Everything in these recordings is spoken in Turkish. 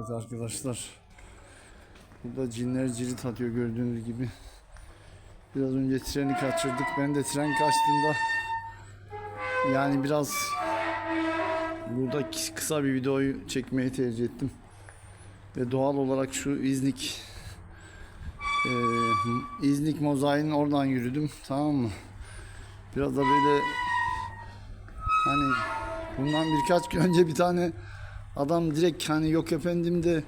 Evet arkadaşlar. Burada cinler cirit atıyor gördüğünüz gibi. Biraz önce treni kaçırdık. Ben de tren kaçtığında yani biraz burada kıs- kısa bir videoyu çekmeyi tercih ettim. Ve doğal olarak şu İznik eee, İznik mozaiğinin oradan yürüdüm. Tamam mı? Biraz da böyle hani bundan birkaç gün önce bir tane adam direkt hani yok efendim de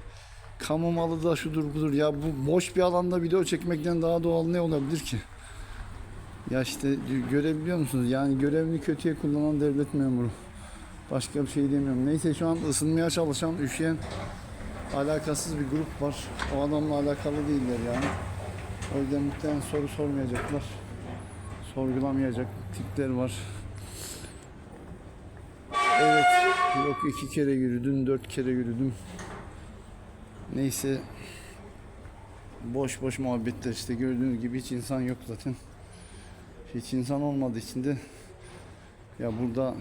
kamu malı da şudur budur ya bu boş bir alanda video çekmekten daha doğal ne olabilir ki? Ya işte görebiliyor musunuz? Yani görevini kötüye kullanan devlet memuru. Başka bir şey demiyorum. Neyse şu an ısınmaya çalışan, üşüyen alakasız bir grup var. O adamla alakalı değiller yani. O yüzden muhtemelen soru sormayacaklar. Sorgulamayacak tipler var. Evet. Yok iki kere yürüdüm, dört kere yürüdüm. Neyse. Boş boş muhabbetler işte gördüğünüz gibi hiç insan yok zaten. Hiç insan olmadığı için de ya burada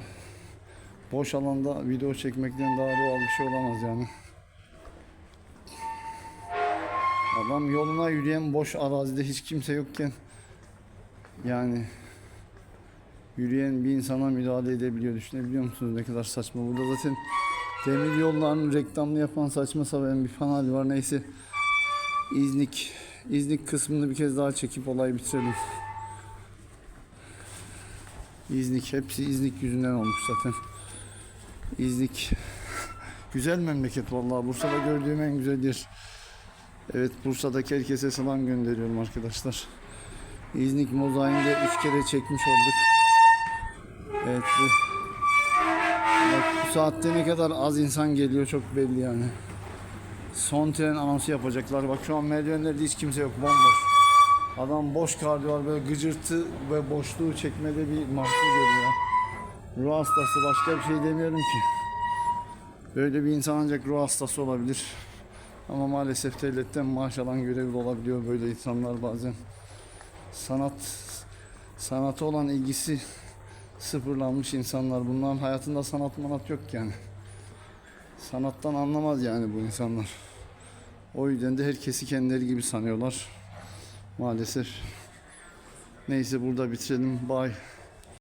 boş alanda video çekmekten daha doğal bir şey olamaz yani. Adam yoluna yürüyen boş arazide hiç kimse yokken yani yürüyen bir insana müdahale edebiliyor. Düşünebiliyor musunuz ne kadar saçma. Burada zaten demir yollarının reklamını yapan saçma sapan bir kanal var. Neyse İznik İznik kısmını bir kez daha çekip olayı bitirelim. İznik hepsi İznik yüzünden olmuş zaten. İznik güzel memleket vallahi Bursa'da gördüğüm en güzel yer. Evet Bursa'daki herkese selam gönderiyorum arkadaşlar. İznik mozaiğinde üç kere çekmiş olduk. Evet bu. Bak bu saatte ne kadar az insan geliyor çok belli yani. Son tren anonsu yapacaklar. Bak şu an merdivenlerde hiç kimse yok bomboş. Adam boş kardiyo böyle gıcırtı ve boşluğu çekmede bir mahsur görüyor. Ruh hastası başka bir şey demiyorum ki. Böyle bir insan ancak ruh hastası olabilir. Ama maalesef devletten maaş alan görevli olabiliyor böyle insanlar bazen. Sanat sanata olan ilgisi sıfırlanmış insanlar. Bunların hayatında sanat manat yok yani. Sanattan anlamaz yani bu insanlar. O yüzden de herkesi kendileri gibi sanıyorlar. Maalesef. Neyse burada bitirelim. Bye.